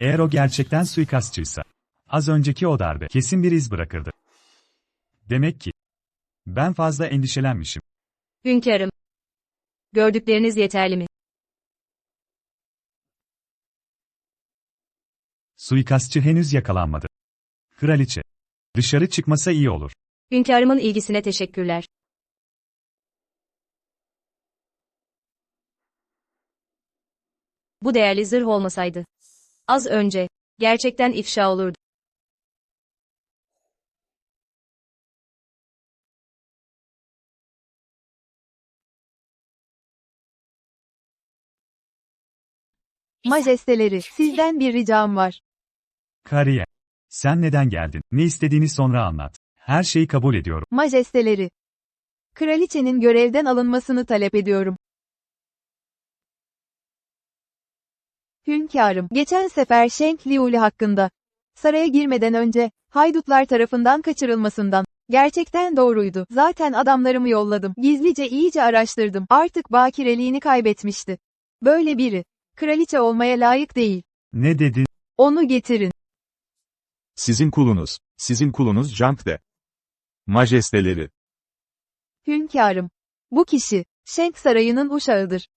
Eğer o gerçekten suikastçıysa, az önceki o darbe kesin bir iz bırakırdı. Demek ki, ben fazla endişelenmişim. Hünkârım. Gördükleriniz yeterli mi? Suikastçı henüz yakalanmadı. Kraliçe, dışarı çıkmasa iyi olur. Hünkârımın ilgisine teşekkürler. Bu değerli zırh olmasaydı. Az önce, gerçekten ifşa olurdu. Majesteleri, sizden bir ricam var. Kariye, sen neden geldin? Ne istediğini sonra anlat. Her şeyi kabul ediyorum. Majesteleri. Kraliçenin görevden alınmasını talep ediyorum. Hünkârım, geçen sefer Şenk Liuli hakkında, saraya girmeden önce, haydutlar tarafından kaçırılmasından, gerçekten doğruydu. Zaten adamlarımı yolladım. Gizlice iyice araştırdım. Artık bakireliğini kaybetmişti. Böyle biri, kraliçe olmaya layık değil. Ne dedin? Onu getirin. Sizin kulunuz, sizin kulunuz Jank de. Majesteleri, Hünkârım. Bu kişi, Şenk Sarayı'nın uşağıdır.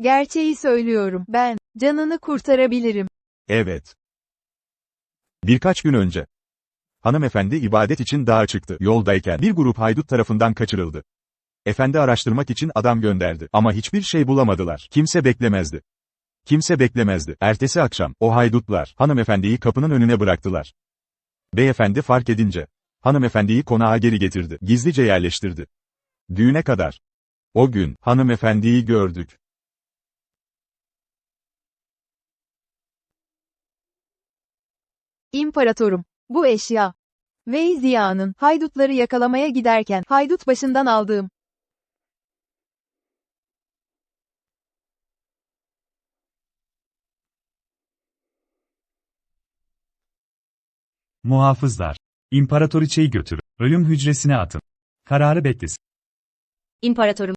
Gerçeği söylüyorum. Ben, canını kurtarabilirim. evet. Birkaç gün önce, hanımefendi ibadet için dağa çıktı. Yoldayken bir grup haydut tarafından kaçırıldı. Efendi araştırmak için adam gönderdi ama hiçbir şey bulamadılar. Kimse beklemezdi. Kimse beklemezdi. Ertesi akşam, o haydutlar, hanımefendiyi kapının önüne bıraktılar. Beyefendi fark edince, hanımefendiyi konağa geri getirdi. Gizlice yerleştirdi. Düğüne kadar. O gün, hanımefendiyi gördük. İmparatorum. Bu eşya. Vey Ziya'nın, haydutları yakalamaya giderken, haydut başından aldığım. Muhafızlar, imparatoriçeyi götürün. Ölüm hücresine atın. Kararı beklesin. İmparatorum.